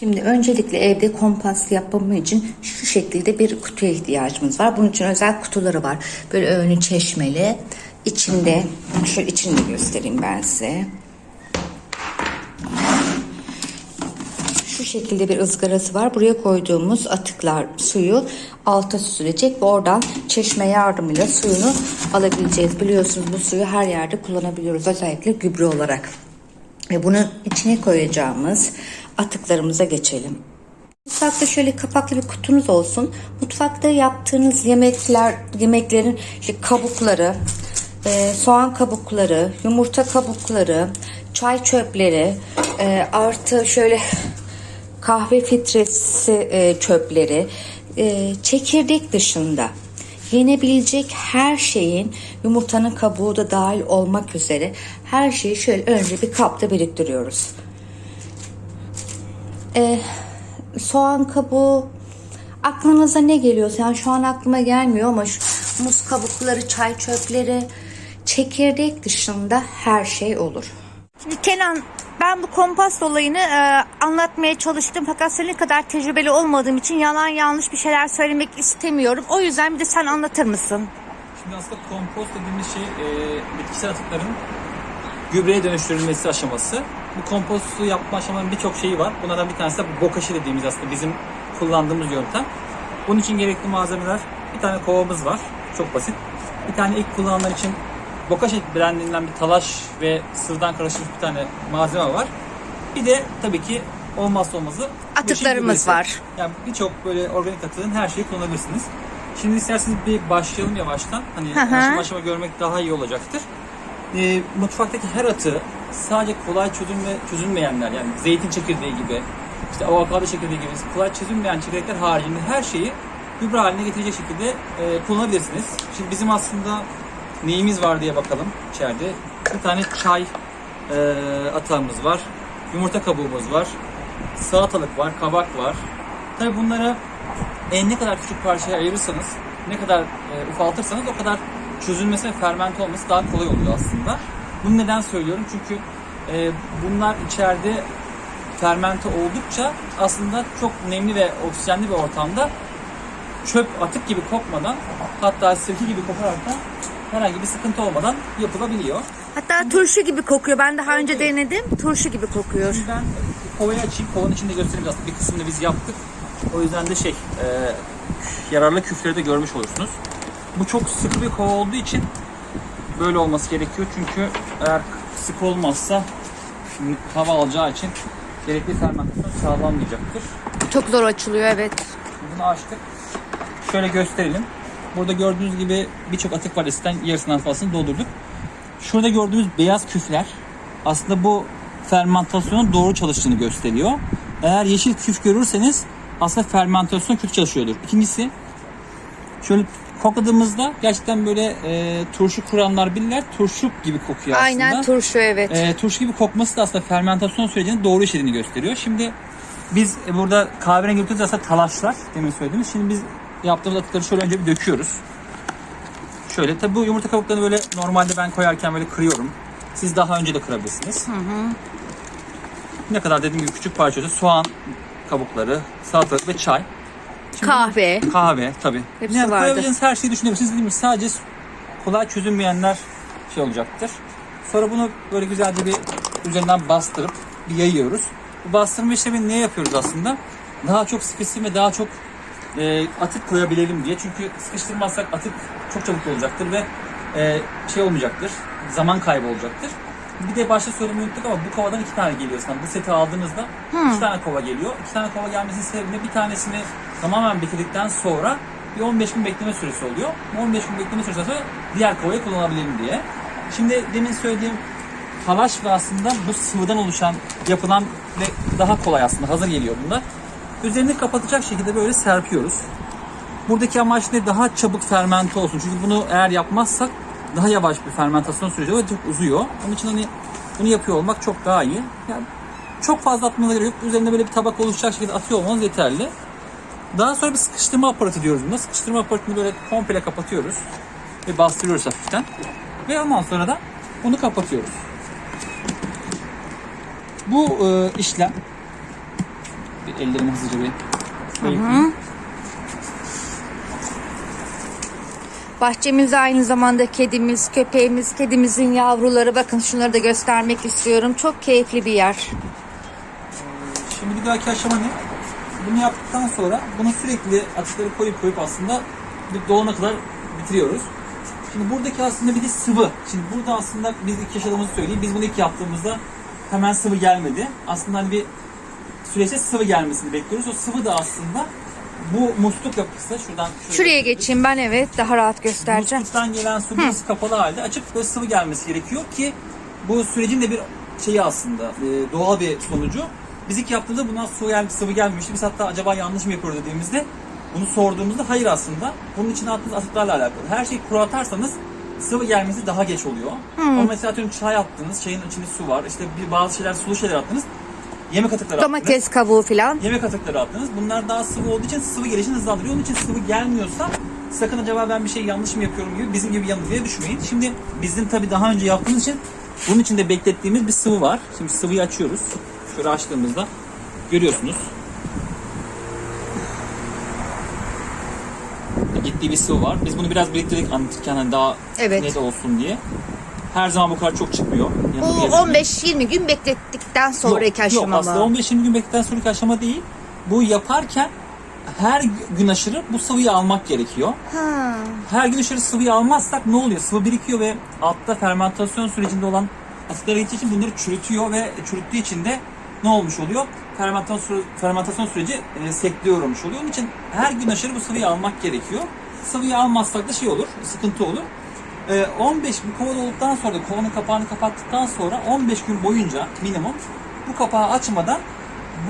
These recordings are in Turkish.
Şimdi öncelikle evde kompas yapımı için şu şekilde bir kutuya ihtiyacımız var. Bunun için özel kutuları var. Böyle önü çeşmeli. İçinde, şöyle içini de göstereyim ben size. Şu şekilde bir ızgarası var. Buraya koyduğumuz atıklar suyu alta süzülecek ve oradan çeşme yardımıyla suyunu alabileceğiz. Biliyorsunuz bu suyu her yerde kullanabiliyoruz. Özellikle gübre olarak. Ve bunun içine koyacağımız atıklarımıza geçelim. Mutfakta şöyle kapaklı bir kutunuz olsun. Mutfakta yaptığınız yemekler, yemeklerin işte kabukları, e, soğan kabukları, yumurta kabukları, çay çöpleri, e, artı şöyle kahve filtresi e, çöpleri, çekirdek dışında yenebilecek her şeyin yumurtanın kabuğu da dahil olmak üzere her şeyi şöyle önce bir kapta biriktiriyoruz. Ee, soğan kabuğu aklınıza ne geliyorsa yani şu an aklıma gelmiyor ama şu muz kabukları, çay çöpleri, çekirdek dışında her şey olur. Şimdi Kenan ben bu kompost olayını e, anlatmaya çalıştım fakat senin kadar tecrübeli olmadığım için yalan yanlış bir şeyler söylemek istemiyorum. O yüzden bir de sen anlatır mısın? Şimdi aslında kompost dediğimiz şey e, bitkisel atıkların gübreye dönüştürülmesi aşaması. Bu kompostu yapma aşamanın birçok şeyi var. Bunlardan bir tanesi de bokashi dediğimiz aslında bizim kullandığımız yöntem. Bunun için gerekli malzemeler bir tane kovamız var. Çok basit. Bir tane ilk kullananlar için bokashi brandinden bir talaş ve sıvıdan karışmış bir tane malzeme var. Bir de tabii ki olmazsa olmazı Atıklarımız var. Yani birçok böyle organik atığın her şeyi kullanabilirsiniz. Şimdi isterseniz bir başlayalım yavaştan. Hani aşama aşama görmek daha iyi olacaktır. Ee, mutfaktaki her atığı sadece kolay çözülme, çözülmeyenler yani zeytin çekirdeği gibi, işte avokado çekirdeği gibi kolay çözülmeyen çekirdekler haricinde her şeyi gübre haline getirecek şekilde e, kullanabilirsiniz. Şimdi bizim aslında neyimiz var diye bakalım içeride. Bir tane çay e, atağımız var. Yumurta kabuğumuz var. Salatalık var, kabak var. Tabii bunlara en ne kadar küçük parçaya ayırırsanız, ne kadar e, ufaltırsanız o kadar çözülmesi ve fermente olması daha kolay oluyor aslında. Bunu neden söylüyorum? Çünkü e, bunlar içeride fermente oldukça aslında çok nemli ve oksijenli bir ortamda çöp atık gibi kokmadan hatta sirke gibi kokarak da herhangi bir sıkıntı olmadan yapılabiliyor. Hatta turşu gibi kokuyor. Ben daha önce denedim. Turşu gibi kokuyor. Şimdi ben kovayı açayım. Kovanın içinde göstereyim aslında. Bir kısmını biz yaptık. O yüzden de şey, e, yararlı küfleri de görmüş olursunuz. Bu çok sıkı bir kova olduğu için böyle olması gerekiyor. Çünkü eğer sık olmazsa hava alacağı için gerekli fermentasyon sağlanmayacaktır. Çok zor açılıyor evet. Bunu açtık. Şöyle gösterelim. Burada gördüğünüz gibi birçok atık var. Eskiden yarısından fazlasını doldurduk. Şurada gördüğünüz beyaz küfler aslında bu fermentasyonun doğru çalıştığını gösteriyor. Eğer yeşil küf görürseniz aslında fermentasyon kötü çalışıyordur. İkincisi şöyle kokladığımızda gerçekten böyle e, turşu kuranlar bilirler. Turşu gibi kokuyor aslında. Aynen turşu evet. E, turşu gibi kokması da aslında fermentasyon sürecinin doğru işlediğini gösteriyor. Şimdi biz burada kahverengi yaptığımız aslında talaşlar demin söylediğimiz. Şimdi biz yaptığımız atıkları şöyle önce bir döküyoruz. Şöyle tabi bu yumurta kabuklarını böyle normalde ben koyarken böyle kırıyorum. Siz daha önce de kırabilirsiniz. Ne kadar dediğim gibi küçük parça soğan kabukları, salatalık ve çay. Şimdi Kahve. Kahve tabi. Hepsi yani vardı. koyabileceğiniz her şeyi düşünebilirsiniz. Dediğim gibi sadece kolay çözülmeyenler şey olacaktır. Sonra bunu böyle güzelce bir üzerinden bastırıp bir yayıyoruz. Bu bastırma işlemini niye yapıyoruz aslında? Daha çok sıkışsın ve daha çok e, atık koyabilelim diye. Çünkü sıkıştırmazsak atık çok çabuk olacaktır ve e, şey olmayacaktır. Zaman kaybı olacaktır. Bir de başta söylemeyi unuttuk ama bu kovadan iki tane geliyor sana. Bu seti aldığınızda iki tane kova geliyor. İki tane kova gelmesinin sebebi bir tanesini tamamen bitirdikten sonra bir 15 gün bekleme süresi oluyor. Bu 15 gün bekleme süresi sonra diğer kovayı kullanabilelim diye. Şimdi demin söylediğim talaş ve aslında bu sıvıdan oluşan yapılan ve daha kolay aslında hazır geliyor bunlar. Üzerini kapatacak şekilde böyle serpiyoruz. Buradaki amaç ne? Daha çabuk fermente olsun. Çünkü bunu eğer yapmazsak daha yavaş bir fermentasyon süreci ve çok uzuyor. Onun için hani bunu yapıyor olmak çok daha iyi. Yani çok fazla atmanıza gerek yok. Üzerinde böyle bir tabak oluşacak şekilde atıyor olmanız yeterli. Daha sonra bir sıkıştırma aparatı diyoruz buna. Sıkıştırma aparatını böyle komple kapatıyoruz. Ve bastırıyoruz hafiften. Ve ondan sonra da bunu kapatıyoruz. Bu e, işlem Bir ellerimi hızlıca bir yıkayayım. Bahçemizde aynı zamanda kedimiz, köpeğimiz, kedimizin yavruları. Bakın şunları da göstermek istiyorum. Çok keyifli bir yer. Şimdi bir dahaki aşama ne? Bunu yaptıktan sonra bunu sürekli atıkları koyup koyup aslında bir dolana kadar bitiriyoruz. Şimdi buradaki aslında bir de sıvı. Şimdi burada aslında biz ilk yaşadığımızı söyleyeyim. Biz bunu ilk yaptığımızda hemen sıvı gelmedi. Aslında hani bir süreçte sıvı gelmesini bekliyoruz. O sıvı da aslında bu musluk yapısı. Şuradan şöyle Şuraya geçeyim ben evet daha rahat göstereceğim. Musluktan gelen su burası kapalı halde açıp böyle sıvı gelmesi gerekiyor ki bu sürecin de bir şeyi aslında e, doğal bir sonucu. Biz ilk yaptığımızda bundan su gel, sıvı gelmemişti. Biz hatta acaba yanlış mı yapıyoruz dediğimizde bunu sorduğumuzda hayır aslında. Bunun içine attığınız atıklarla alakalı. Her şeyi kuru atarsanız sıvı gelmesi daha geç oluyor. Ama mesela atıyorum çay attınız, çayın içinde su var. İşte bir bazı şeyler sulu şeyler attınız. Yemek atıkları attınız. Domates kabuğu falan. Yemek atıkları attınız. Bunlar daha sıvı olduğu için sıvı gelişini hızlandırıyor. Onun için sıvı gelmiyorsa sakın acaba ben bir şey yanlış mı yapıyorum gibi bizim gibi yanılgıya düşmeyin. Şimdi bizim tabii daha önce yaptığımız için bunun için de beklettiğimiz bir sıvı var. Şimdi sıvıyı açıyoruz. Şöyle açtığımızda görüyorsunuz. Gittiği bir sıvı var. Biz bunu biraz biriktirdik anlatırken hani daha Evet. net olsun diye. Her zaman bu kadar çok çıkmıyor. Bu Yanılgıya düşmeyin. 15-20 gün beklettikten sonraki yok, aşama Yok aslında mı? 15-20 gün bekledikten sonraki aşama değil. Bu yaparken her gün aşırı bu sıvıyı almak gerekiyor. Ha. Her gün aşırı sıvıyı almazsak ne oluyor? Sıvı birikiyor ve altta fermentasyon sürecinde olan atıklara gittiği için bunları çürütüyor ve çürüttüğü için de ne olmuş oluyor? Fermentasyon, fermentasyon süreci e, sekteye uğramış oluyor. Onun için her gün aşırı bu sıvıyı almak gerekiyor. Sıvıyı almazsak da şey olur, sıkıntı olur. E, 15 bu kova olduktan sonra da kovanın kapağını kapattıktan sonra 15 gün boyunca minimum bu kapağı açmadan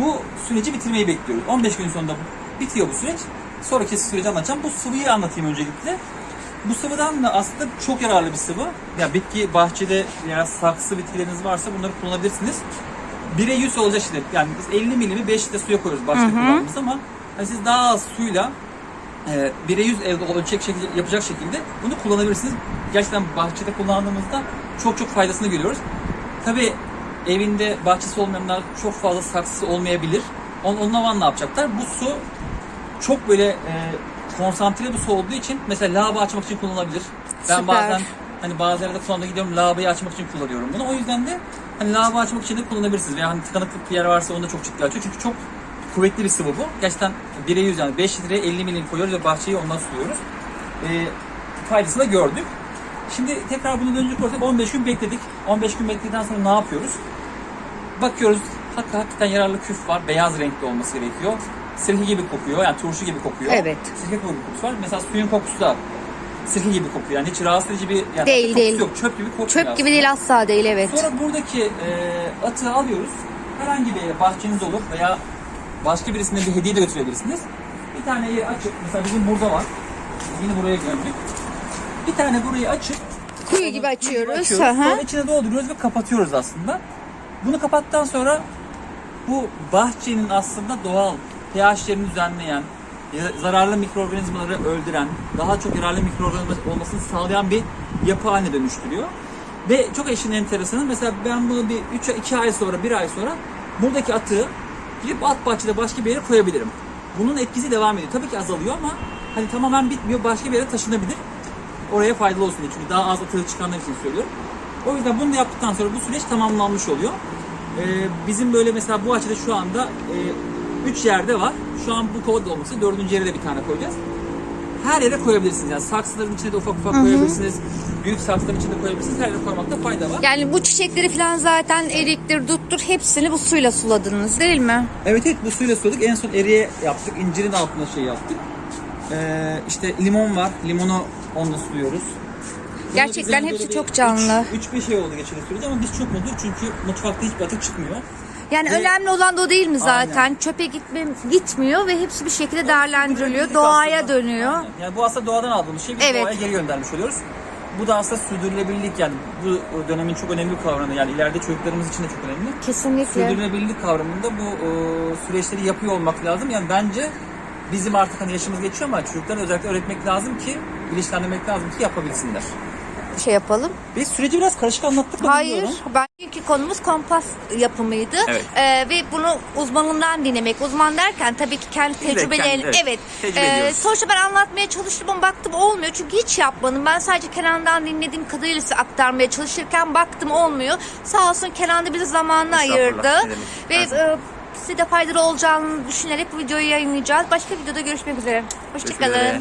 bu süreci bitirmeyi bekliyoruz. 15 gün sonunda bitiyor bu süreç. Sonraki süreci anlatacağım. Bu sıvıyı anlatayım öncelikle. Bu sıvıdan da aslında çok yararlı bir sıvı. Ya bitki bahçede veya saksı bitkileriniz varsa bunları kullanabilirsiniz. 1'e 100 olacak şiddet. Yani biz 50 milimi 5 litre suya koyuyoruz başta kullandığımız ama hani siz daha az suyla e, 1'e 100 elde olacak şekilde, yapacak şekilde bunu kullanabilirsiniz. Gerçekten bahçede kullandığımızda çok çok faydasını görüyoruz. Tabi evinde bahçesi olmayanlar çok fazla saksısı olmayabilir. On, onun zaman ne yapacaklar? Bu su çok böyle e, konsantre bir su olduğu için mesela lavabo açmak için kullanılabilir. Ben Süper. bazen hani bazı yerde kullanmaya gidiyorum lavaboyu açmak için kullanıyorum bunu. O yüzden de hani lavabo açmak için de kullanabilirsiniz. Veya hani tıkanıklık bir yer varsa onu da çok ciddi açıyor. Çünkü çok kuvvetli bir sıvı bu. Gerçekten 1'e 100 yani 5 litre 50 milim koyuyoruz ve bahçeyi ondan suluyoruz. E, faydasını da gördük. Şimdi tekrar bunu dönecek olursak 15 gün bekledik. 15 gün bekledikten sonra ne yapıyoruz? Bakıyoruz hakikaten yararlı küf var. Beyaz renkli olması gerekiyor. Sirke gibi kokuyor. Yani turşu gibi kokuyor. Evet. Sirke gibi kokusu var. Mesela suyun kokusu da sirke gibi kokuyor. Yani hiç rahatsız edici bir yani Değil, kokusu değil. yok. Çöp gibi kokuyor Çöp aslında. gibi değil asla değil evet. Sonra buradaki e, atığı alıyoruz. Herhangi bir bahçeniz olur veya başka birisine bir hediye de götürebilirsiniz. Bir tane yeri açıp mesela bizim burada var. Yine buraya gömdük. Bir tane burayı açıp Kuyu gibi açıyoruz. açıyoruz. Hı. Sonra içine dolduruyoruz ve kapatıyoruz aslında. Bunu kapattıktan sonra bu bahçenin aslında doğal pH'lerini düzenleyen, zararlı mikroorganizmaları öldüren, daha çok yararlı mikroorganizma olmasını sağlayan bir yapı haline dönüştürüyor. Ve çok eşin enteresanı mesela ben bunu bir 3 2 ay sonra, 1 ay sonra buradaki atığı gidip at bahçede başka bir yere koyabilirim. Bunun etkisi devam ediyor. Tabii ki azalıyor ama hani tamamen bitmiyor. Başka bir yere taşınabilir oraya faydalı olsun diye. Çünkü daha az atığı çıkanlar için söylüyorum. O yüzden bunu da yaptıktan sonra bu süreç tamamlanmış oluyor. Ee, bizim böyle mesela bu açıda şu anda 3 yerde var. Şu an bu kova dolması. Dördüncü yere de bir tane koyacağız. Her yere koyabilirsiniz. Yani saksıların içine de ufak ufak koyabilirsiniz. Büyük saksıların içine koyabilirsiniz. Her yere koymakta fayda var. Yani bu çiçekleri falan zaten eriktir, duttur hepsini bu suyla suladınız değil mi? Evet evet bu suyla suladık. En son eriye yaptık. İncirin altına şey yaptık. Ee, işte limon var. Limonu onunla suluyoruz. Gerçekten hepsi çok canlı. Üç, üç bir şey oldu geçen sürede ama biz çok mutluyuz çünkü mutfakta hiçbir atık çıkmıyor. Yani Ve- önemli olan da o değil mi zaten? Aynen. Çöpe gitme, gitmiyor ve hepsi bir şekilde değerlendiriliyor. Doğaya aslında. dönüyor. Aynen. Yani bu aslında doğadan aldığımız şey biz Evet. doğaya geri göndermiş oluyoruz. Bu da aslında sürdürülebilirlik yani bu dönemin çok önemli bir kavramı yani ileride çocuklarımız için de çok önemli. Kesinlikle. Sürdürülebilirlik kavramında bu e, süreçleri yapıyor olmak lazım. Yani bence bizim artık hani yaşımız geçiyor ama çocuklara özellikle öğretmek lazım ki, bilinçlendirmek lazım ki yapabilsinler. Şey yapalım. Biz süreci biraz karışık anlattık mı Hayır, ben çünkü konumuz kompas yapımıydı. Evet. Ee, ve bunu uzmanından dinlemek. Uzman derken tabii ki kendi de tecrübelerini. kendi- evet, evet. tecrübe Ee, ediyoruz. sonuçta ben anlatmaya çalıştım ama baktım olmuyor. Çünkü hiç yapmadım. Ben sadece Kenan'dan dinlediğim kadarıyla size aktarmaya çalışırken baktım olmuyor. Sağ olsun Kenan da bize zamanını Estağfurullah, ayırdı. ne demek. Ve Her zaman. e, size de faydalı olacağını düşünerek bu videoyu yayınlayacağız. Başka videoda görüşmek üzere. Görüşmek Hoşçakalın. üzere.